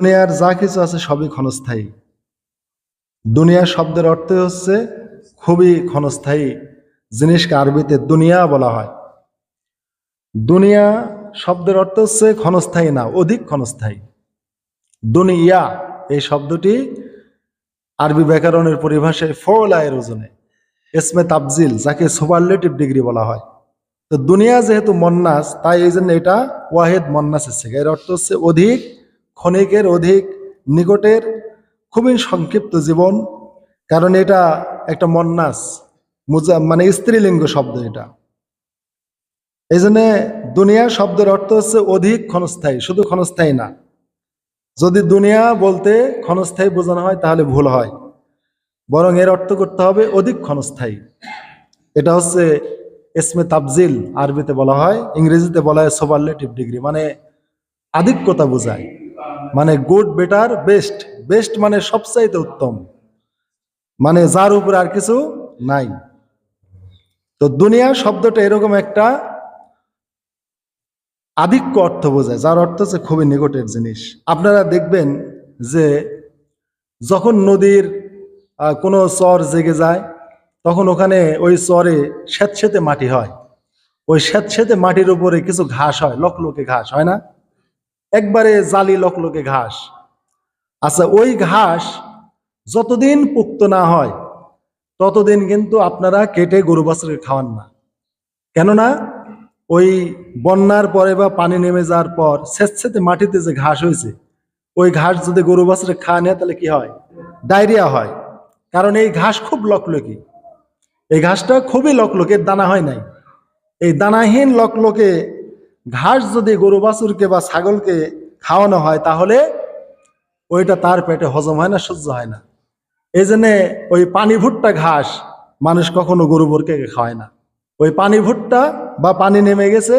দুনিয়ার যা কিছু আছে সবই ক্ষণস্থায়ী। দুনিয়া শব্দের অর্থ হচ্ছে খুবই ক্ষণস্থায়ী জিনিসকে আরবিতে দুনিয়া বলা হয়। দুনিয়া শব্দের অর্থ হচ্ছে ক্ষণস্থায়ী না, অধিক ক্ষণস্থায়ী। দুনিয়া এই শব্দটি আরবি ব্যাকরণের পরিভাষায় ফলায়ের ওজনে এসমে তাবজিল যাকে সুপারলেটিভ ডিগ্রি বলা হয়। তো দুনিয়া যেহেতু মন্নাস, তাই এই জন্য এটা ওয়াহেদ মন্নাসের এসছে এর অর্থ হচ্ছে অধিক ক্ষণিকের অধিক নিকটের খুবই সংক্ষিপ্ত জীবন, কারণ এটা একটা মন্নাস, মুজা মানে স্ত্রীলিঙ্গ শব্দ এটা। এই জন্য দুনিয়া শব্দের অর্থ হচ্ছে অধিক ক্ষণস্থায়ী, শুধু ক্ষণস্থায়ী না। যদি দুনিয়া বলতে ক্ষণস্থায়ী বোঝানো হয়, তাহলে ভুল হয়। বরং এর অর্থ করতে হবে অধিক ক্ষণস্থায়ী। এটা হচ্ছে এসমে তাবজিল আরবিতে বলা হয়, ইংরেজিতে বলা হয় সুপারলেটিভ ডিগ্রি মানে আধিক্যতা বোঝায়। মানে গুড বেটার বেস্ট বেস্ট মানে সবচাইতে উত্তম। মানে যার উপরে আর কিছু নাই। তো দুনিয়া শব্দটা এরকম একটা আধিক্য অর্থ বোঝায়, যার অর্থ হচ্ছে খুবই নিকটের জিনিস। আপনারা দেখবেন যে যখন নদীর কোনো চর জেগে যায়, তখন ওখানে ওই চরে স্যাঁতস্যাঁতে মাটি হয়। ওই স্যাঁতস্যাঁতে মাটির উপরে কিছু ঘাস হয়, লকলকে ঘাস, হয় না? একবারে জালি লকলকে ঘাস। আচ্ছা ওই ঘাস যতদিন পুক্ত না হয়, ততদিন কিন্তু আপনারা কেটে গরু বাছুরকে খাওয়ান না। কেননা, ওই বন্যার পরে বা পানি নেমে যাওয়ার পর স্বেচ্ছেতে মাটিতে যে ঘাস হয়েছে, ওই ঘাস যদি গরু বাছুরে খাওয়া নেয়, তাহলে কি হয়? ডায়রিয়া হয়। কারণ এই ঘাস খুব লকলকি। এই ঘাসটা খুবই লকলকের দানা হয় নাই। এই দানাহীন লকলকে ঘাস যদি গরু, বাছুরকে বা ছাগলকে খাওয়ানো হয়, তাহলে ওইটা তার পেটে হজম হয় না, সহ্য হয় না। এই জন্যে ওই পানি ভুট্টা ঘাস মানুষ কখনো গরু বরকে খাওয়ায় না। ওই পানি ভুট্টা বা পানি নেমে গেছে,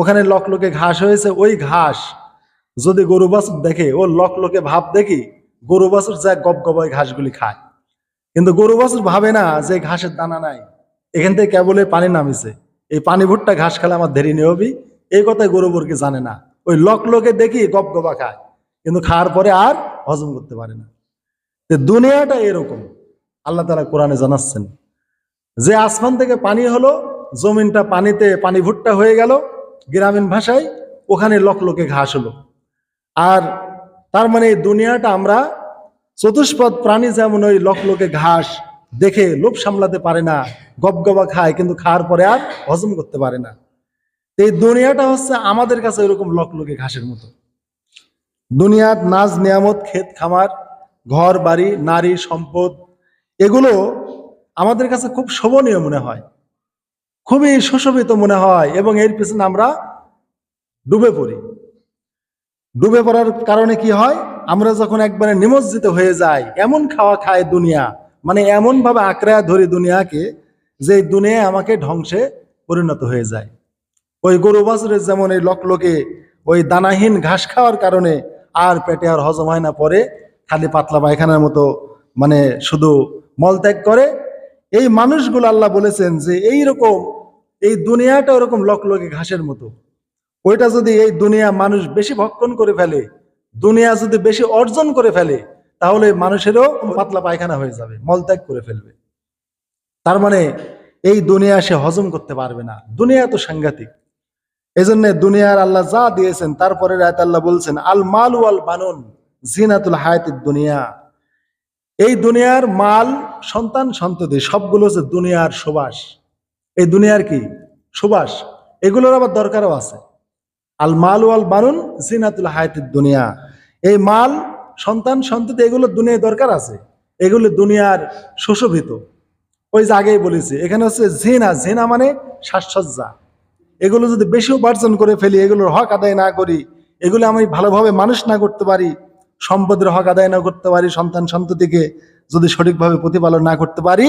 ওখানে লকলকে ঘাস হয়েছে, ওই ঘাস যদি গরু বাছুর দেখে, ও লকলকে ভাব দেখি, গরু বাছুর যা গপ ওই ঘাসগুলি খায়। কিন্তু গরু বাছুর ভাবে না যে ঘাসের দানা নাই, এখান থেকে কেবলে পানি নামিছে। এই পানি ভুট্টা ঘাস খেলে আমার দেরি হবি এই কথাই গরু বরকে জানে না। ওই লকলকে দেখি গপ গপা খায়। কিন্তু খাওয়ার পরে আর হজম করতে পারে না। দুনিয়াটা এরকম। আল্লাহ তারা কোরআনে জানাচ্ছেন, যে আসমান থেকে পানি হলো, জমিনটা পানিতে পানি ভুট্টা হয়ে গেল, গ্রামীণ ভাষায় ওখানে লকলকে ঘাস হলো। আর তার মানে এই দুনিয়াটা আমরা চতুষ্পদ প্রাণী যেমন ওই লকলকে ঘাস দেখে লোভ সামলাতে পারে না গবগবা খায়, কিন্তু খাওয়ার পরে আর হজম করতে পারে না। এই দুনিয়াটা হচ্ছে আমাদের কাছে এরকম লকলকে ঘাসের মতো। দুনিয়ার নাজ, নিয়ামত, ক্ষেত, খামার, ঘর, বাড়ি, নারী, সম্পদ, এগুলো আমাদের কাছে খুব শোভনীয় মনে হয়। খুবই সুশোভিত মনে হয় এবং এর পিছনে আমরা ডুবে পড়ি। ডুবে পড়ার কারণে কি হয়? আমরা যখন একবারে নিমজ্জিত হয়ে যাই, এমন খাওয়া খায় দুনিয়া মানে এমন ভাবে আঁকড়া ধরি দুনিয়াকে, যে দুনিয়া আমাকে ধ্বংসে পরিণত হয়ে যায়। ওই গরু বাছুরের যেমন এই লকলকে ওই দানাহীন ঘাস খাওয়ার কারণে আর পেটে আর হজম হয় না, পরে খালি পাতলা পায়খানার মতো মানে শুধু মলত্যাগ করে। এই মানুষগুলো আল্লাহ বলেছেন যে এই রকম, এই দুনিয়াটা ওরকম লকলকে ঘাসের মতো। ওইটা যদি এই দুনিয়া মানুষ বেশি ভক্ষণ করে ফেলে, দুনিয়া যদি বেশি অর্জন করে ফেলে, তাহলে মানুষেরও পাতলা পায়খানা হয়ে যাবে মলত্যাগ করে ফেলবে। তার মানে এই দুনিয়া সে হজম করতে পারবে না। দুনিয়া তো সাংঘাতিক। এই দুনিয়ার আল্লাহ যা দিয়েছেন, তারপরে রায়ত আল্লাহ বলছেন, আল মাল ওয়াল বানুন, জিনাতুল হায়াতিদ দুনিয়া। এই দুনিয়ার মাল, সন্তান, সন্ততি, সবগুলো হচ্ছে দুনিয়ার সুবাস। এই দুনিয়ার কি? সুবাস। এগুলোর আবার দরকারও আছে। আল মাল ওয়াল বানুন, জিনাতুল হায়াতিদ দুনিয়া। এই মাল, সন্তান, সন্ততি, এগুলো দুনিয়ায় দরকার আছে। এগুলো দুনিয়ার সুশোভিত। ওই যে আগেই বলেছি, এখানে হচ্ছে ঝিনা ঝিনা মানে সাজসজ্জা। এগুলো যদি বেশি উপার্জন করে ফেলি, এগুলোর হক আদায় না করি, এগুলো আমি ভালোভাবে মানুষ না করতে পারি, সম্পদের হক আদায় না করতে পারি, সন্তান সন্ততিকে যদি সঠিকভাবে প্রতিপালন না করতে পারি,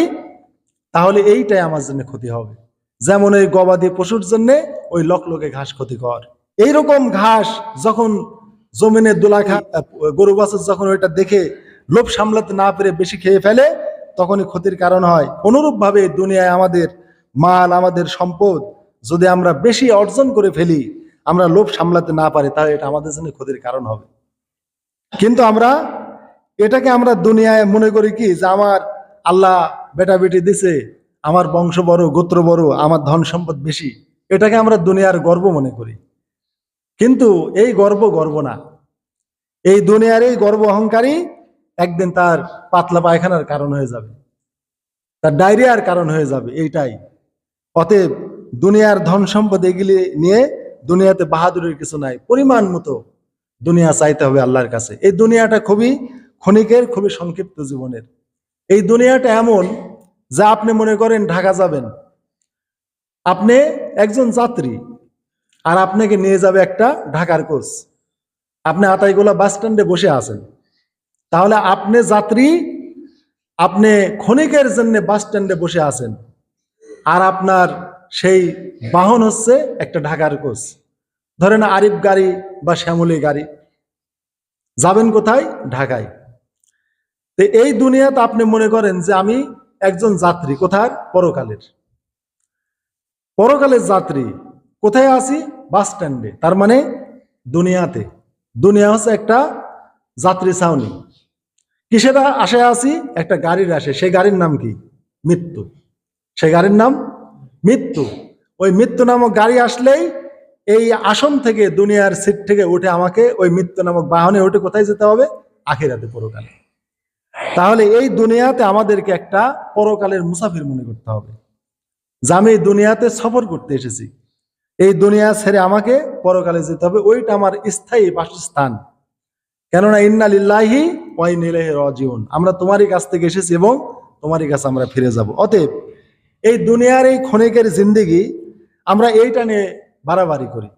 তাহলে এইটাই আমার জন্য ক্ষতি হবে। যেমন ওই গবাদি পশুর জন্য ওই লকলকে ঘাস ক্ষতিকর। এইরকম ঘাস যখন জমিনে দোলা খা গরু বাছুর যখন ওইটা দেখে লোভ সামলাতে না পেরে বেশি খেয়ে ফেলে, তখনই ক্ষতির কারণ হয়। অনুরূপভাবে দুনিয়ায় আমাদের মাল, আমাদের সম্পদ যদি আমরা বেশি অর্জন করে ফেলি, আমরা লোভ সামলাতে না পারি, তাহলে এটা আমাদের জন্য ক্ষতির কারণ হবে। কিন্তু আমরা এটাকে আমরা দুনিয়ায় মনে করি কি, যে আমার আল্লাহ বেটা বেটি দিছে, আমার বংশ বড়, গোত্র বড়, আমার ধন সম্পদ বেশি, এটাকে আমরা দুনিয়ার গর্ব মনে করি। কিন্তু এই গর্ব গর্ব না। এই দুনিয়ার এই গর্ব অহংকারী একদিন তার পাতলা পায়খানার কারণ হয়ে যাবে। তার ডায়রিয়ার কারণ হয়ে যাবে, এইটাই। অতএব দুনিয়ার ধন সম্পদ এগুলি নিয়ে দুনিয়াতে বাহাদুরের কিছু নাই, পরিমাণ মতো দুনিয়া চাইতে হবে আল্লাহর কাছে। এই দুনিয়াটা খুবই ক্ষণিকের, খুবই সংক্ষিপ্ত জীবনের। এই দুনিয়াটা এমন যা আপনি মনে করেন ঢাকা যাবেন। আপনি একজন যাত্রী আর আপনাকে নিয়ে যাবে একটা ঢাকার কোচ। আপনি আতাইগোলা বাস স্ট্যান্ডে বসে আছেন। তাহলে আপনি যাত্রী, আপনি ক্ষণিকের জন্য বাস স্ট্যান্ডে বসে আছেন। আর আপনার সেই বাহন হচ্ছে একটা ঢাকার কোচ। ধরেন আরিফ গাড়ি বা শ্যামলী গাড়ি। যাবেন কোথায়? ঢাকায়। তো এই দুনিয়াতে আপনি মনে করেন যে আমি একজন যাত্রী, কোথার? পরকালের। পরকালের যাত্রী, কোথায় আছি? বাস স্ট্যান্ডে। তার মানে দুনিয়াতে। দুনিয়া হচ্ছে একটা যাত্রী ছাউনি। কিসের আশায় আছি? একটা গাড়ির আসে সেই গাড়ির নাম কি? মৃত্যু। সেই গাড়ির নাম মৃত্যু। ওই মৃত্যু নামক গাড়ি আসলেই এই আসন থেকে দুনিয়ার সিট থেকে উঠে আমাকে ওই মৃত্যু নামক বাহনে উঠে কোথায় যেতে হবে? আখিরাতে পরকালে। তাহলে এই দুনিয়াতে আমাদেরকে একটা পরকালের মুসাফির মনে করতে হবে। যে আমি এই দুনিয়াতে সফর করতে এসেছি। এই দুনিয়া ছেড়ে আমাকে পরকালে যেতে হবে। ওইটা আমার স্থায়ী বাসস্থান। কেননা ইন্না লিল্লাহি ওয়াইন রাজিউন। আমরা তোমারই কাছ থেকে এসেছি এবং তোমারই কাছে আমরা ফিরে যাব। অতএব এই দুনিয়ার এই ক্ষণিকের জিন্দেগি আমরা এইটা নিয়ে বাড়াবাড়ি করি।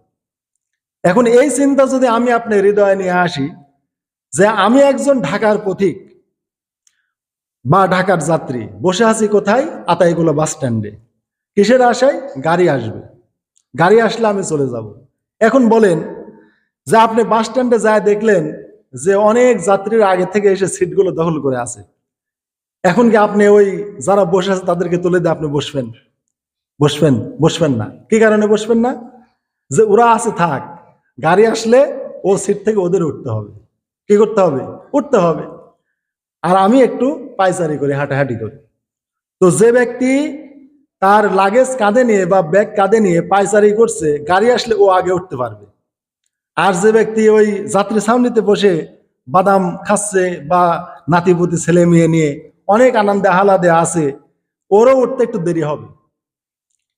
এখন এই চিন্তা যদি আমি আপনার হৃদয়ে নিয়ে আসি যে আমি একজন ঢাকার পথিক বা ঢাকার যাত্রী, বসে আছি কোথায়? আতাইগুলো বাস স্ট্যান্ডে। কিসের আশায়? গাড়ি আসবে। গাড়ি আসলে আমি চলে যাব। এখন বলেন যে আপনি বাস স্ট্যান্ডে যায় দেখলেন যে অনেক যাত্রীর আগে থেকে এসে সিটগুলো দখল করে আছে। এখন কি আপনি ওই যারা বসে আছে তাদেরকে তুলে দিয়ে আপনি বসবেন? বসবেন বসবেন না। কি কারণে বসবেন না? যে ওরা আছে, থাক। গাড়ি আসলে ও সিট থেকে ওদের উঠতে হবে। কি করতে হবে? উঠতে হবে। আর আমি একটু পাইচারি করি, হাঁটাহাঁটি করি। তো যে ব্যক্তি তার লাগেজ কাঁধে নিয়ে বা ব্যাগ কাঁধে নিয়ে পাইচারি করছে, গাড়ি আসলে ও আগে উঠতে পারবে। আর যে ব্যক্তি ওই যাত্রী ছাউনিতে বসে বাদাম খাচ্ছে বা নাতিপুতি ছেলে মেয়ে নিয়ে অনেক আনন্দে আহ্লাদে আছে, ওরও উঠতে একটু দেরি হবে।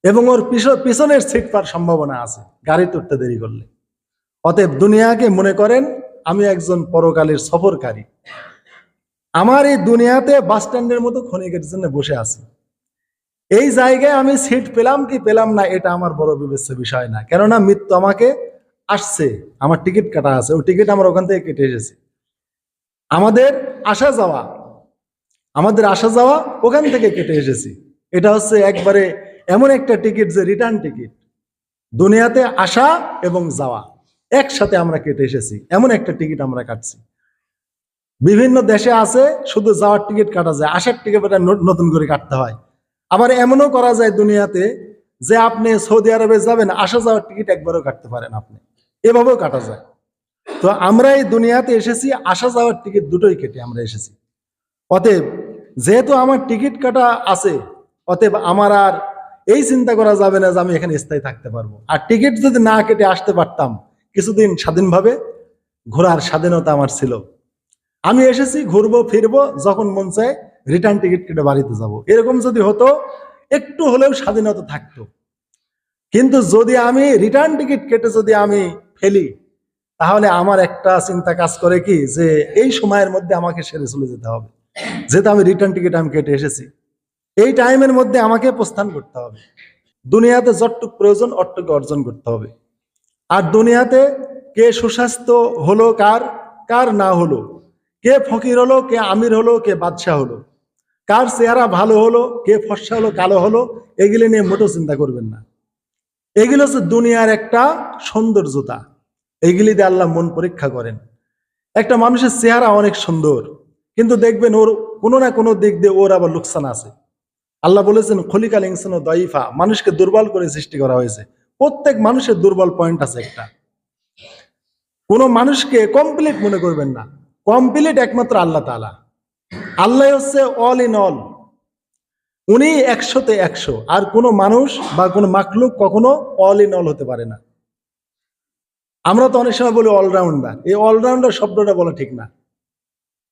এবং ওর পিছ- পিছনের সিট পাওয়ার সম্ভাবনা আছে, গাড়িতে উঠতে দেরি করলে। অতএব দুনিয়াকে মনে করেন, আমি একজন পরকালের সফরকারী। আমার এই দুনিয়াতে বাস স্ট্যান্ডের মতো ক্ষণিকের জন্য বসে আছি। এই জায়গায় আমি সিট পেলাম কি পেলাম না, এটা আমার বড় বিবেচ্য বিষয় না। কেননা মৃত্যু আমাকে আসছে, আমার টিকিট কাটা আছে, ওই টিকিট আমার ওখান থেকে কেটে এসেছে। আমাদের আসা যাওয়া আমাদের আসা যাওয়া ওখান থেকে কেটে এসেছি। এটা হচ্ছে একবারে এমন একটা টিকিট যে রিটার্ন টিকিট। দুনিয়াতে আসা এবং যাওয়া, একসাথে আমরা কেটে এসেছি, এমন একটা টিকিট আমরা কাটছি। বিভিন্ন দেশে আছে, শুধু যাওয়ার টিকিট কাটা যায়, আসার টিকিট নতুন করে কাটতে হয়। আবার এমনও করা যায় দুনিয়াতে যে আপনি সৌদি আরবে যাবেন, আসা যাওয়ার টিকিট একবারও কাটতে পারেন আপনি। এভাবেও কাটা যায়। তো আমরা এই দুনিয়াতে এসেছি, আসা যাওয়ার টিকিট দুটোই কেটে আমরা এসেছি। অতএব যেহেতু আমার টিকিট কাটা আছে, অতএব আমার আর এই চিন্তা করা যাবে না যে আমি এখানে স্থায়ী থাকতে পারব। আর টিকিট যদি না কেটে আসতে পারতাম, কিছুদিন স্বাধীনভাবে ঘোরার স্বাধীনতা আমার ছিল। আমি এসেছি, ঘুরবো, ফিরবো, যখন মন চায় রিটার্ন টিকিট কেটে বাড়িতে যাব। এরকম যদি হতো, একটু হলেও স্বাধীনতা থাকতো। কিন্তু যদি আমি রিটার্ন টিকিট কেটে যদি আমি ফেলি, তাহলে আমার একটা চিন্তা কাজ করে কি, যে এই সময়ের মধ্যে আমাকে সেরে চলে যেতে হবে। যেহেতু আমি রিটার্ন টিকিট আমি কেটে এসেছি, এই টাইমের মধ্যে আমাকে প্রস্থান করতে হবে। দুনিয়াতে যতটুক প্রয়োজন অটটুকু অর্জন করতে হবে। আর দুনিয়াতে কে সুস্বাস্থ্য হলো কার কার না হলো, কে ফকির হলো, কে আমির হলো, কে বাদশাহ হলো, কার চেহারা ভালো হলো, কে ফর্সা হলো, কালো হলো, এগুলি নিয়ে মোটেও চিন্তা করবেন না। এগুলো হচ্ছে দুনিয়ার একটা সৌন্দর্যতা। এইগুলি দিয়ে আল্লাহ মন পরীক্ষা করেন। একটা মানুষের চেহারা অনেক সুন্দর। দেখবেন ওর কোনো না কোনো দিক দিয়ে ওর আবার লোকসান আছে। আল্লাহ বলেছেন, খলিকাল ও দইফা মানুষকে দুর্বল করে সৃষ্টি করা হয়েছে। প্রত্যেক মানুষের দুর্বল পয়েন্ট আছে একটা। কোনো মানুষকে কমপ্লিট মনে করবেন না। কমপ্লিট একমাত্র আল্লাহ তালা আল্লাহ হচ্ছে অল ইন অল উনি একশোতে একশো। আর কোনো মানুষ বা কোনো মাকলুক কখনো অল ইন অল হতে পারে না। আমরা তো অনেক সময় বলি অলরাউন্ডার এই অলরাউন্ডার শব্দটা বলা ঠিক না।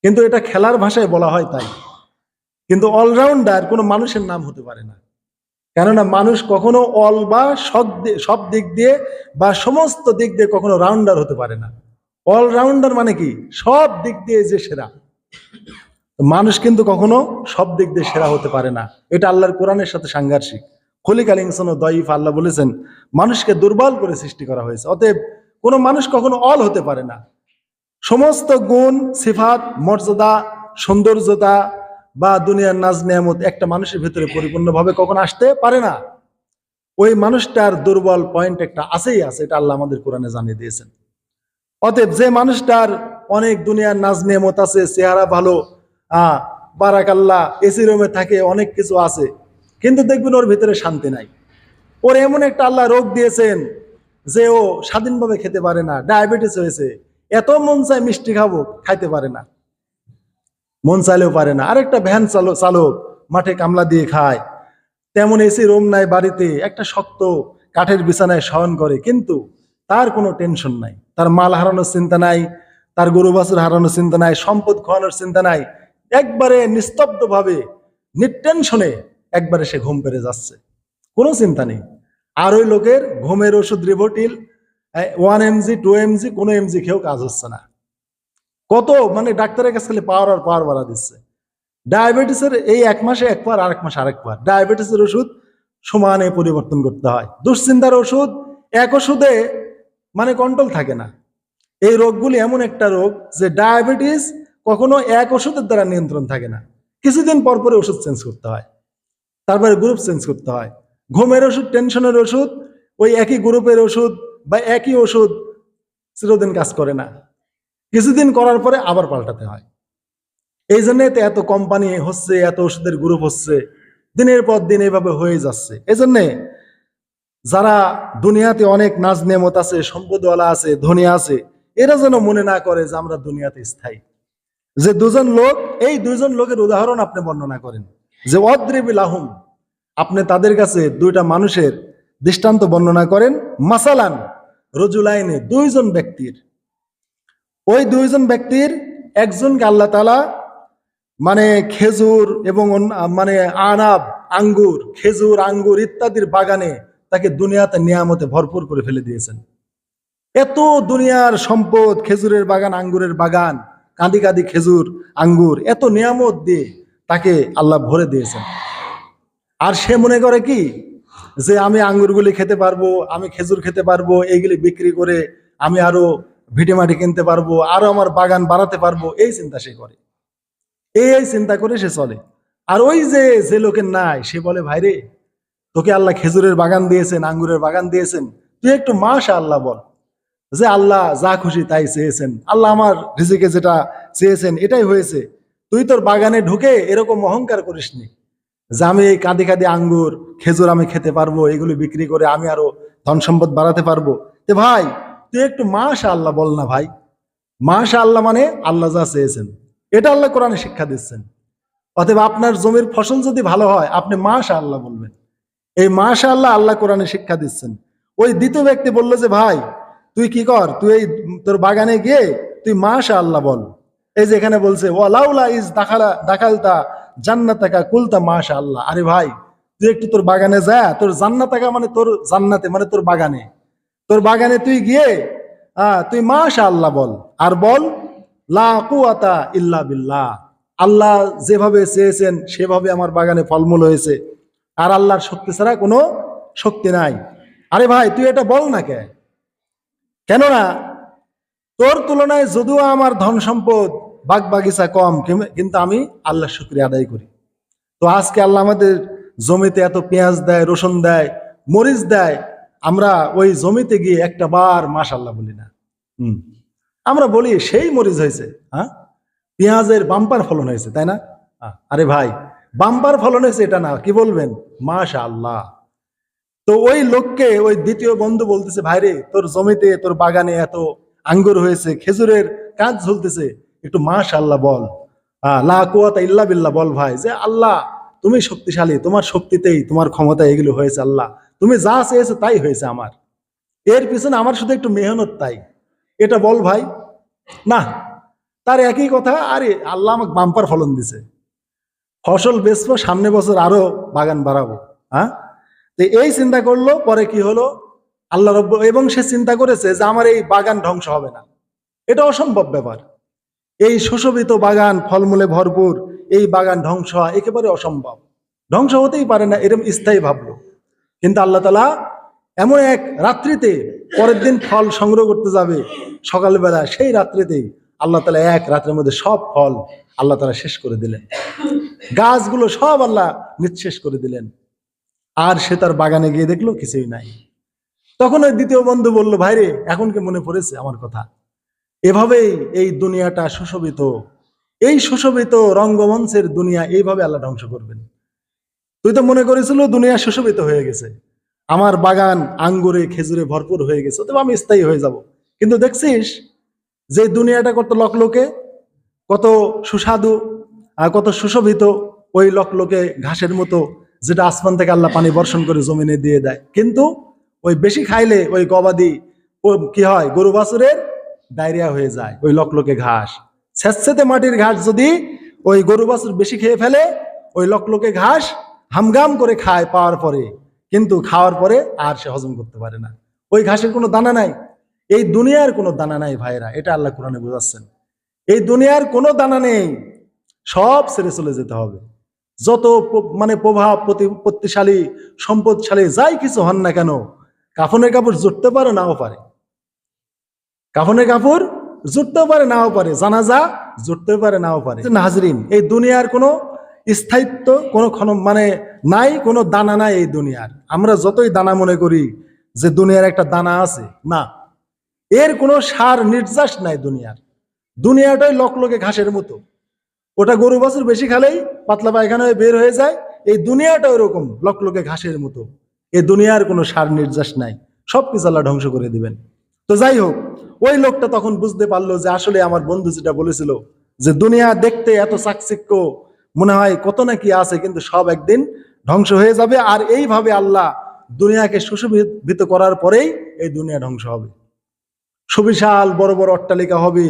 কিন্তু এটা খেলার ভাষায় বলা হয় তাই। কিন্তু অলরাউন্ডার কোনো মানুষের নাম হতে পারে না। কেননা মানুষ কখনো অল বা সব দিক দিয়ে বা সমস্ত দিক দিয়ে কখনো রাউন্ডার হতে পারে না। অলরাউন্ডার মানে কি? সব দিক দিয়ে যে সেরা। মানুষ কিন্তু কখনো সব দিক দিয়ে সেরা হতে পারে না। এটা আল্লাহর কোরআনের সাথে সাংঘর্ষিক। খলিক আল ইনসান ও দয়ীফ আল্লাহ বলেছেন, মানুষকে দুর্বল করে সৃষ্টি করা হয়েছে। অতএব কোনো মানুষ কখনো অল হতে পারে না। সমস্ত গুণ, সিফাত, মর্যাদা, সৌন্দর্যতা বা দুনিয়ার নাজ নিয়ামত একটা মানুষের ভিতরে পরিপূর্ণভাবে কখন আসতে পারে না? ওই মানুষটার দুর্বল পয়েন্ট একটা আছেই আছে, এটা আল্লাহ আমাদের কোরআনে জানিয়ে দিয়েছেন। অতএব যে মানুষটার অনেক দুনিয়ার নাজ নিয়ামত আছে, চেহারা ভালো আহ বারাকাল্লা এসি রুমে থাকে, অনেক কিছু আছে, কিন্তু দেখবেন ওর ভিতরে শান্তি নাই। ওর এমন একটা আল্লাহ রোগ দিয়েছেন যে ও স্বাধীনভাবে খেতে পারে না, ডায়াবেটিস হয়েছে এত মন চায় মিষ্টি খাব, খাইতে পারে না। মন চাইলেও পারে না। আরেকটা ভ্যান চালক চালক মাঠে কামলা দিয়ে খায়। তেমন এসি রুম নাই বাড়িতে, একটা শক্ত কাঠের বিছানায় শয়ন করে, কিন্তু তার কোনো টেনশন নাই। তার মাল হারানোর চিন্তা নাই, তার গরু বাছুর হারানোর চিন্তা নাই, সম্পদ খোয়ানোর চিন্তা নাই। একবারে নিস্তব্ধভাবে, নিটেনশনে একবারে সে ঘুম পেরে যাচ্ছে। কোনো চিন্তা নেই। আর ওই লোকের ঘুমের ওষুধ Rivotril one mg two mg কোনো এমজি খেয়েও কাজ হচ্ছে না। কত মানে ডাক্তারের কাছে খালি পাওয়ার আর পাওয়ার বাড়া দিচ্ছে। ডায়াবেটিসের এই এক মাসে একবার আর এক মাসে আরেকবার ডায়াবেটিসের ওষুধ সমানে পরিবর্তন করতে হয়। দুশ্চিন্তার ওষুধ, এক ওষুধে মানে কন্ট্রোল থাকে না। এই রোগগুলি এমন একটা রোগ যে ডায়াবেটিস কখনো এক ওষুধের দ্বারা নিয়ন্ত্রণ থাকে না। কিছুদিন পর পরে ওষুধ চেঞ্জ করতে হয়। তারপরে গ্রুপ চেঞ্জ করতে হয়। ঘুমের ওষুধ টেনশনের ওষুধ, ওই একই গ্রুপের ওষুধ বা একই ওষুধ চিরদিন কাজ করে না। কিছুদিন করার পরে আবার পাল্টাতে হয়। এই জন্য তো এত কোম্পানি হচ্ছে, এত ওষুধের গ্রুপ হচ্ছে, দিনের পর দিন এইভাবে হয়ে যাচ্ছে। এই জন্যে যারা দুনিয়াতে অনেক নাজ নেমত আছে, সম্পদওয়ালা আছে, ধনী আছে, এরা যেন মনে না করে যে আমরা দুনিয়াতে স্থায়ী। যে দুজন লোক, এই দুজন লোকের উদাহরণ আপনি বর্ণনা করেন। যে অদ্রিবিল আহম আপনি তাদের কাছে দুইটা মানুষের দৃষ্টান্ত বর্ণনা করেন। মাসালান রজুলাইনে দুইজন ব্যক্তির। ওই দুইজন ব্যক্তির একজনকে আল্লাহ তালা মানে খেজুর এবং মানে আনাব, আঙ্গুর, খেজুর, আঙ্গুর ইত্যাদির বাগানে তাকে দুনিয়াতে নিয়ামতে ভরপুর করে ফেলে দিয়েছেন। এত দুনিয়ার সম্পদ, খেজুরের বাগান, আঙ্গুরের বাগান, কাঁদি কাঁদি খেজুর, আঙ্গুর, এত নিয়ামত দিয়ে তাকে আল্লাহ ভরে দিয়েছেন। আর সে মনে করে কি? যে আমি আঙ্গুরগুলি খেতে পারব, আমি খেজুর খেতে পারব, এইগুলি বিক্রি করে আমি আরও ভিটেমাটি কিনতে পারব, আরও আমার বাগান বাড়াতে পারব, এই চিন্তা সে করে। এই চিন্তা করে সে চলে। আর ওই যে যে লোকের নাই, সে বলে ভাইরে তোকে আল্লাহ খেজুরের বাগান দিয়েছেন, আঙ্গুরের বাগান দিয়েছেন, তুই একটু মাশা আল্লাহ বল। যে আল্লাহ যা খুশি তাই চেয়েছেন, আল্লাহ আমার রিজিকে যেটা চেয়েছেন, এটাই হয়েছে। তুই তোর বাগানে ঢুকে এরকম অহংকার করিসনি। যে আমি এই কাঁদি কাঁদি আঙ্গুর, খেজুর আমি খেতে পারব, এগুলো বিক্রি করে আমি আরও ধন সম্পদ বাড়াতে পারব। তে ভাই, তুই একটু মাশা আল্লাহ বল না ভাই। মাশা আল্লাহ মানে আল্লাহ যা চেয়েছেন। এটা আল্লাহ কোরআনে শিক্ষা দিচ্ছেন। অতএব আপনার জমির ফসল যদি ভালো হয়, আপনি মাশা আল্লাহ বলবেন। এই মাশা আল্লাহ আল্লাহ কোরআনে শিক্ষা দিচ্ছেন। ওই দ্বিতীয় ব্যক্তি বলল যে, ভাই, তুই কি কর? তুই এই তোর বাগানে গিয়ে তুই মাশা আল্লাহ বল। এই যে এখানে বলছে ওয়ালাউলা ইজ দাখালা দাখালতা জান্নাতাকা কুলতা মাশা আল্লাহ আরে ভাই, তুই একটু তোর বাগানে যা, তোর জান্নাতাকা মানে তোর জান্নাতে মানে তোর বাগানে। তোর বাগানে তুই গিয়ে আহ তুই মাশা আল্লাহ বল। আর বল, লা ইল্লা বিল্লাহ। আল্লাহ যেভাবে চেয়েছেন, সেভাবে আমার বাগানে ফলমূল হয়েছে। আর আল্লাহর শক্তি ছাড়া কোনো শক্তি নাই। আরে ভাই, তুই এটা বল না কে? কেননা, তোর তুলনায় যদিও আমার ধন সম্পদ বাগ বাগিচা কম কিন্তু আমি আল্লাহ শুক্রিয়া আদায় করি। তো আজকে আল্লাহ আমাদের জমিতে এত পেঁয়াজ দেয় রসুন দেয় মরিচ দেয় আমরা ওই জমিতে গিয়ে একটা বার মাশাল্লাহ বলি না। হুম। আমরা বলি সেই মরিচ হয়েছে হ্যাঁ? পেঁয়াজের বাম্পার ফলন হয়েছে তাই না? আরে ভাই বাম্পার ফলন হয়েছে এটা না কি বলবেন? মাশা আল্লাহ তো ওই লোককে ওই দ্বিতীয় বন্ধু বলতেছে ভাইরে তোর জমিতে তোর বাগানে এত আঙ্গুর হয়েছে খেজুরের কাজ ঝুলতেছে একটু মাশ আল্লাহ বল। আহ, লা কুয়াতা ইল্লা বিল্লাহ বল ভাই যে আল্লাহ তুমি শক্তিশালী তোমার শক্তিতেই তোমার ক্ষমতা এগুলো হয়েছে আল্লাহ। তুমি যা চেয়েছো তাই হয়েছে আমার। এর পিছনে আমার শুধু একটু মেহনত তাই। এটা বল ভাই। না তার একই কথা আরে আল্লাহ আমাকে বাম্পার ফলন দিছে। ফসল বেচবো সামনে বছর আরও বাগান বাড়াবো হ্যাঁ তো এই চিন্তা করল পরে কি হলো? আল্লাহ রব্ব এবং সে চিন্তা করেছে যে আমার এই বাগান ধ্বংস হবে না। এটা অসম্ভব ব্যাপার। এই সুশোভিত বাগান ফলমূলে ভরপুর, এই বাগান ধ্বংস হওয়া একেবারে অসম্ভব। ধ্বংস হতেই পারে না এরকম স্থায়ী ভাবলো। কিন্তু আল্লাহ তালা এমন এক রাত্রিতে পরের দিন ফল সংগ্রহ করতে যাবে। সকালবেলা সেই রাত্রিতেই আল্লাহ তালা এক রাত্রের মধ্যে সব ফল আল্লাহ তালা শেষ করে দিলেন। গাছগুলো সব আল্লাহ নিঃশেষ করে দিলেন। আর সে তার বাগানে গিয়ে দেখল কিছুই নাই। তখন ওই দ্বিতীয় বন্ধু বলল, ভাইরে, এখন কি মনে পড়েছে আমার কথা? এভাবেই এই দুনিয়াটা সুশোভিত। এই সুশোভিত রঙ্গমঞ্চের দুনিয়া এইভাবে আল্লাহ ধ্বংস করবেন। তুই তো মনে করেছিল দুনিয়া সুশোভিত হয়ে গেছে। আমার বাগান, আঙ্গুরে, খেজুরে ভরপুর হয়ে গেছে তবে আমি স্থায়ী হয়ে যাব। কিন্তু দেখছিস যে দুনিয়াটা কত লকলোকে, কত সুস্বাদু আর কত সুশোভিত ওই লকলোকে ঘাসের মতো, যেটা আসমান থেকে আল্লাহ পানি বর্ষণ করে জমিনে দিয়ে দেয়। কিন্তু ওই বেশি খাইলে ওই গবাদি কি হয়, গরু বাছুরের ডায়রিয়া হয়ে যায়, ওই লকলোকে ঘাস। স্যাঁতস্যাঁতে মাটির ঘাস যদি ওই গরু বাছুর বেশি খেয়ে ফেলে, ওই লকলোকে ঘাস হামগাম করে খায় পাওয়ার পরে, কিন্তু খাওয়ার পরে আর সে হজম করতে পারে না। ওই ঘাসের কোনো দানা নাই। এই দুনিয়ার কোনো দানা নাই ভাইরা এটা আল্লাহ কোরআনে বোঝাচ্ছেন। এই দুনিয়ার কোনো দানা নেই, সব ছেড়ে চলে যেতে হবে। যত মানে প্রভাব প্রতিপত্তিশালী সম্পদশালী, যাই কিছু হন না কেন, কাফনের কাপড় জুটতে পারে, নাও পারে। কাফনের কাপড় জুটতেও পারে, নাও পারে, জানাজা জুটতে পারে, নাও পারে। নাজরিন, এই দুনিয়ার কোনো স্থায়িত্ব, কোনো ক্ষণ- মানে নাই, কোনো দানা নাই এই দুনিয়ার। আমরা যতই দানা মনে করি যে দুনিয়ার একটা দানা আছে, না। এর কোনো সার নির্যাস নাই দুনিয়ার। দুনিয়াটাই লকলকে ঘাসের মতো। ওটা গরু বছর বেশি খালেই পাতলা পায়খানা হয়ে বের হয়ে যায়, এই দুনিয়াটা ওরকম লকলকে ঘাসের মতো। এই দুনিয়ার কোনো সার নির্যাস নাই। সব কিছু আল্লাহ ধ্বংস করে দিবেন। তো যাই হোক, ওই লোকটা তখন বুঝতে পারল যে আসলে আমার বন্ধু যেটা বলেছিল, যে দুনিয়া দেখতে এত চাকচিক্য, মনে হয় কত না কি আছে, কিন্তু সব একদিন ধ্বংস হয়ে যাবে। আর এইভাবে আল্লাহ দুনিয়াকে সুশোভিত করার পরেই এই দুনিয়া ধ্বংস হবে। সুবিশাল বড় বড় অট্টালিকা হবে,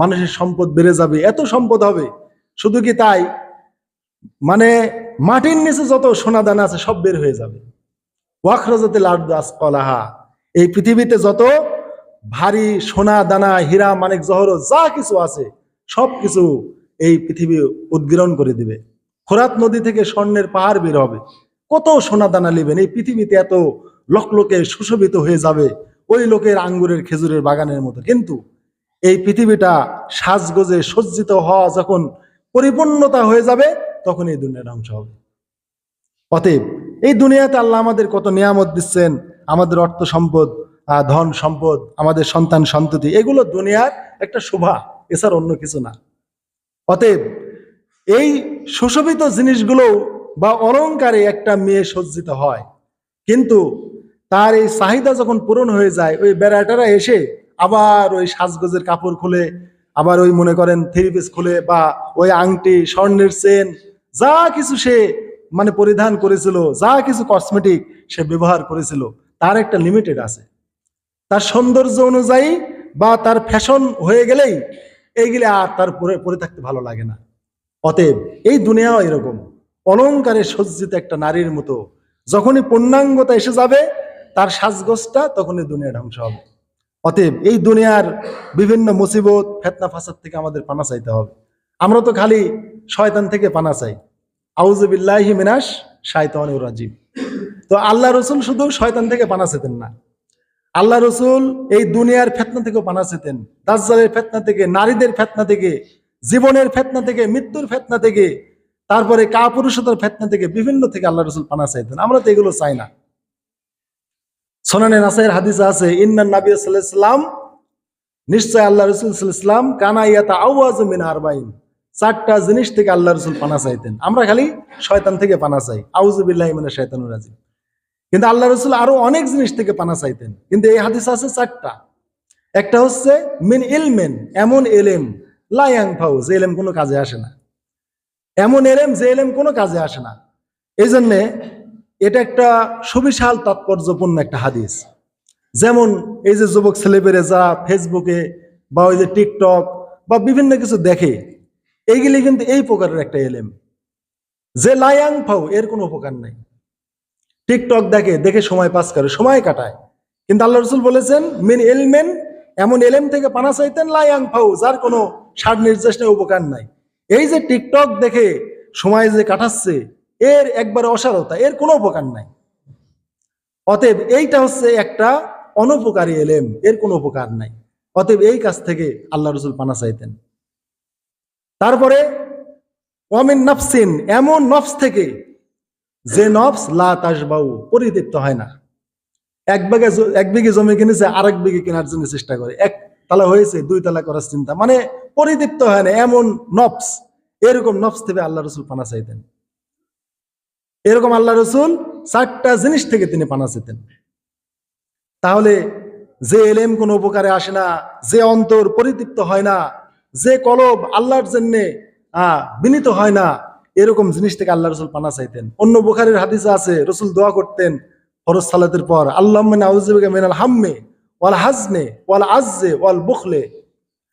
মানুষের সম্পদ বেড়ে যাবে, এত সম্পদ হবে। শুধু কি তাই? মানে মাটির নিচে যত সোনা দানা আছে সব বের হয়ে যাবে। ওয়াখরাজাতে লার্দাস কলাহা এই পৃথিবীতে যত ভারী, সোনা, দানা, হীরা, মানিক, জহর, যা কিছু আছে, সব কিছু এই পৃথিবী উদ্গীরণ করে দিবে। খোরাত নদী থেকে স্বর্ণের পাহাড় বের হবে। কত সোনা, দানা নেবেন? এই পৃথিবীতে এত লোক লোকে সুশোভিত হয়ে যাবে ওই লোকের আঙ্গুরের খেজুরের বাগানের মতো। কিন্তু এই পৃথিবীটা সাজগোজে সজ্জিত হওয়া যখন পরিপূর্ণতা হয়ে যাবে, তখন এই দুনিয়া ধ্বংস হবে। অতএব এই দুনিয়াতে আল্লাহ আমাদের কত নিয়ামত দিচ্ছেন, আমাদের অর্থ সম্পদ ধন, সম্পদ, আমাদের সন্তান, সন্ততি, এগুলো দুনিয়ার একটা শোভা, এছাড়া অন্য কিছু না। অতএব এই সুশোভিত জিনিসগুলো বা অলংকারে একটা মেয়ে সজ্জিত হয়। কিন্তু তার এই চাহিদা যখন পূরণ হয়ে যায়, ওই বেড়াটারা এসে আবার ওই সাজগোজের কাপড় খুলে, আবার ওই মনে করেন থ্রি পিস খুলে বা ওই আংটি, স্বর্ণের চেন, যা কিছু সে মানে পরিধান করেছিল, যা কিছু কসমেটিক সে ব্যবহার করেছিল, তার একটা লিমিটেড আছে। তার সৌন্দর্য অনুযায়ী বা তার ফ্যাশন হয়ে গেলেই এইগুলি আর তার পরে থাকতে ভালো লাগে না। অতএব এই দুনিয়াও এরকম। অলংকারে সজ্জিত একটা নারীর মতো যখনই পূর্ণাঙ্গতা এসে যাবে, তার সাজগোজটা তখনই দুনিয়া ধ্বংস হবে। অতএব এই দুনিয়ার বিভিন্ন মুসিবত, ফেতনা, ফাসাদ থেকে আমাদের পানা চাইতে হবে। আমরা তো খালি শয়তান থেকে পানা চাই। আউজবিল্লাহি মিনাস শায়তান রাজিব তো আল্লাহ রসুল শুধু শয়তান থেকে পানা চেতেন না। আল্লাহ রসুল এই দুনিয়ার ফেতনা থেকেও পানা চেতেন ফেতনা থেকে, নারীদের ফেতনা থেকে, জীবনের ফেতনা থেকে, মৃত্যুর ফেতনা থেকে, তারপরে কাপুরুষতার ফেতনা থেকে, বিভিন্ন থেকে আল্লাহ রসুল পানা চাইতেন আমরা তো এগুলো চাই না। সোনানে নাসাইয়ের হাদিস আছে, ইন্নান নিশ্চয় আল্লাহ রসুল সাল্লাম আরবাইন। চারটা জিনিস থেকে আল্লাহ রসুল পানা চাইতেন। আমরা খালি শয়তান থেকে পানা চাই। আউজুবিল্লাহ মানে শয়তানুর রাজিম। কিন্তু আল্লাহ রসুল আরও অনেক জিনিস থেকে পানা চাইতেন। কিন্তু এই হাদিস আছে চারটা। একটা হচ্ছে, মিন ইলমেন, এমন এলেম লায়াং যে এলেম কোনো কাজে আসে না। এমন এলেম, যে এলেম কোনো কাজে আসে না। এই জন্যে এটা একটা সুবিশাল তাৎপর্যপূর্ণ একটা হাদিস। যেমন এই যে যুবক ছেলেপেলে যারা ফেসবুকে বা ওই যে টিকটক বা বিভিন্ন কিছু দেখে এইগুলি কিন্তু এই প্রকারের একটা এলেম। যে লায়াং ফাউ এর কোনো উপকার নাই। টিকটক দেখে দেখে সময় পাস করে, সময় কাটায়। কিন্তু আল্লাহ রসুল বলেছেন, মিন এলমেন এমন এলেম থেকে পানা চাইতেন লায়াং ফাউ যার কোনো সার নির্দেশ নেই, উপকার নাই। এই যে টিকটক দেখে সময় যে কাটাচ্ছে, এর একবারে অসারতা, এর কোনো উপকার নাই। অতএব এইটা হচ্ছে একটা অনুপকারী এলেম এর কোনো উপকার নাই। অতএব এই কাজ থেকে আল্লাহ রসুল পানা চাইতেন। তারপরে অমিন নফসিন এমন নফস থেকে যে নফস লা পরিতৃপ্ত হয় না। এক বিঘা এক বিঘে জমি কিনেছে, আরেক বিঘে কেনার জন্য চেষ্টা করে। এক তালা হয়েছে, দুই তালা করার চিন্তা। মানে পরিতৃপ্ত হয় না, এমন নফস এরকম নফস থেকে আল্লাহ রসুল পানা চাইতেন। এরকম আল্লাহ রসুল চারটা জিনিস থেকে তিনি পানা চেতেন তাহলে যে এলেম কোনো উপকারে আসে না, যে অন্তর পরিতৃপ্ত হয় না, যে কলব আল্লাহর জন্য বিনীত হয় না এরকম জিনিস থেকে আল্লাহ রসুল পানা চাইতেন। অন্য বুখারের হাদিসে আছে, রসুল দোয়া করতেন ফরজ সালাতের পর আল্লাহ মিনাল হাম্মে ওয়াল হাজনে ওয়াল আজে ওয়াল বুখলে।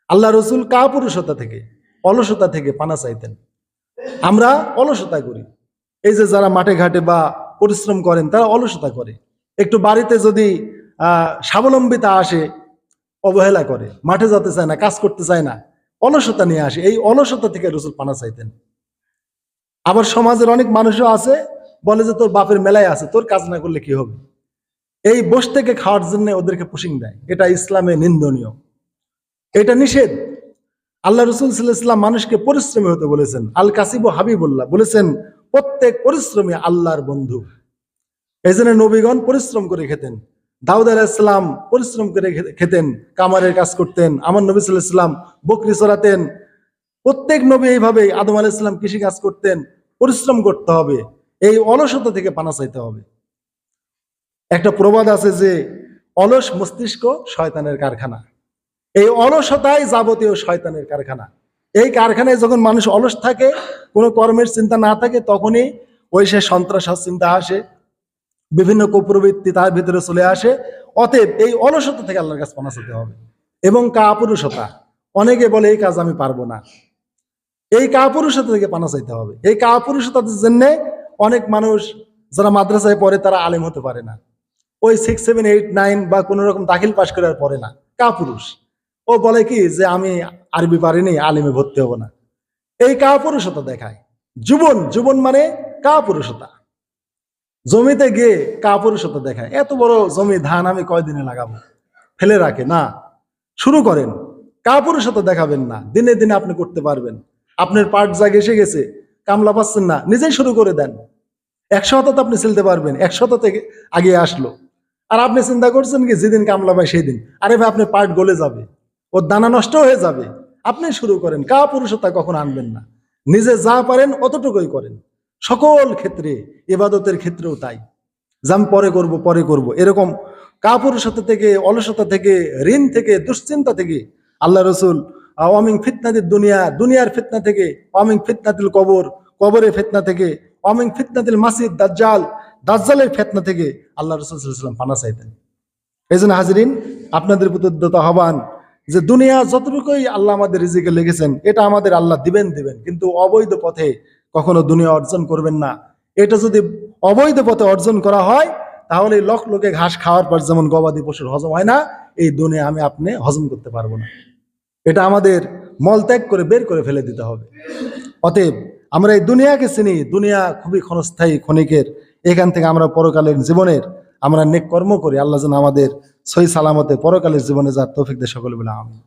আল্লাহ রসুল কাপুরুষতা থেকে, অলসতা থেকে পানা চাইতেন। আমরা অলসতা করি। এই যে যারা মাঠে ঘাটে বা পরিশ্রম করেন, তারা অলসতা করে। একটু বাড়িতে যদি স্বাবলম্বিতা আসে, অবহেলা করে। মাঠে যেতে চায় না, কাজ করতে চায় না, অলসতা নিয়ে আসে। এই অলসতা থেকে রসুল পানা চাইতেন। আবার সমাজের অনেক মানুষও আছে, বলে যে তোর বাপের মেলায় আছে, তোর কাজ না করলে কি হবে? এই বস থেকে খাওয়ার জন্য ওদেরকে পুশিং দেয়। এটা ইসলামে নিন্দনীয়। এটা নিষেধ। আল্লাহ রসুল সাল্লাহাম মানুষকে পরিশ্রমী হতে বলেছেন। আল কাসিব হাবিবুল্লাহ বলেছেন, প্রত্যেক পরিশ্রমী আল্লাহর বন্ধু। এই জন্য নবীগণ পরিশ্রম করে খেতেন। দাউদ আলাহিসাল্লাম পরিশ্রম করে খেতেন, কামারের কাজ করতেন। আমার নবী সাল্লাহাম বকরি চড়াতেন প্রত্যেক নবী এইভাবে আদম আলাইসাল্লাম কৃষি কাজ করতেন, পরিশ্রম করতে হবে, এই অলসতা থেকে পানা চাইতে হবে। একটা প্রবাদ আছে যে, অলস মস্তিষ্ক শয়তানের কারখানা। এই অলসতাই যাবতীয় শয়তানের কারখানা। এই কারখানায় যখন মানুষ অলস থাকে, কোনো কর্মের চিন্তা না থাকে, তখনই ওই সে সন্ত্রাস চিন্তা আসে, বিভিন্ন কুপ্রবৃত্তি তার ভিতরে চলে আসে। অতএব এই অলসতা থেকে আল্লাহর কাছে পানা চাইতে হবে। এবং কাপুরুষতা, অনেকে বলে এই কাজ আমি পারব না। এই কাপুরুষতা থেকে পানা চাইতে হবে। এই কাপুরুষতার জন্য অনেক মানুষ যারা মাদ্রাসায় পড়ে তারা আলেম হতে পারে না। ওই সিক্স সেভেন এইট নাইন বা কোনো রকম দাখিল পাশ করে আর পড়ে না, কাপুরুষ। ও বলে কি যে আমি আরবি পারিনি, আলিমে ভর্তি হব না। এই কাপুরুষতা দেখায়। জীবন জীবন মানে কাপুরুষতা। জমিতে গিয়ে কাপুরুষতা দেখায়। এত বড় জমি ধান আমি কয়দিনে লাগাবো? ফেলে রাখে, না। শুরু করেন। কাপুরুষতা দেখাবেন না। দিনে দিনে আপনি করতে পারবেন। আপনার পাট জাগ এসে গেছে, কামলা পাচ্ছেন না, নিজেই শুরু করে দেন। একশো হাতে আপনি চলতে পারবেন একশো থেকে আগে আসলো। আর আপনি চিন্তা করছেন কি, যেদিন কামলা পায় সেই দিন আরে ভাই, আপনার পাট গলে যাবে, ওর দানা নষ্ট হয়ে যাবে। আপনি শুরু করেন, কা পুরুষতা কখন আনবেন না। নিজে যা পারেন, অতটুকুই করেন। সকল ক্ষেত্রে এবাদতের ক্ষেত্রেও তাই। যে আমি পরে করব পরে করব। এরকম কাপুরুষতা থেকে, অলসতা থেকে, ঋণ থেকে, দুশ্চিন্তা থেকে আল্লাহ রসুল অমিং ফিতনাতির দুনিয়া, দুনিয়ার ফিতনা থেকে অমিং ফিতনাতিল কবর, কবরের ফিতনা থেকে অমিং ফিতনাতিল মাসিদ দাজ্জাল, দাজ্জালের ফিতনা থেকে আল্লাহ রসুল সাল্লাম পানা চাইতেন। এই জন্য হাজরিন, আপনাদের প্রতি আহ্বান যে দুনিয়া যতটুকুই আল্লাহ আমাদের রিজিকে লেগেছেন, এটা আমাদের আল্লাহ দিবেন দিবেন। কিন্তু অবৈধ পথে কখনো দুনিয়া অর্জন করবেন না। এটা যদি অবৈধ পথে অর্জন করা হয়, তাহলে লক্ষ লোকে ঘাস খাওয়ার পর যেমন গবাদি পশুর হজম হয় না, এই দুনিয়া আমি আপনি হজম করতে পারব না। এটা আমাদের মলত্যাগ করে বের করে ফেলে দিতে হবে। অতএব আমরা এই দুনিয়াকে চিনি, দুনিয়া খুবই ক্ষণস্থায়ী ক্ষণিকের। এখান থেকে আমরা পরকালের জীবনের আমরা নেক কর্ম করি। আল্লাহ যেন আমাদের সই সালামতে পরকালের জীবনে যার তৌফিক দিয়ে সকলে বলে আমি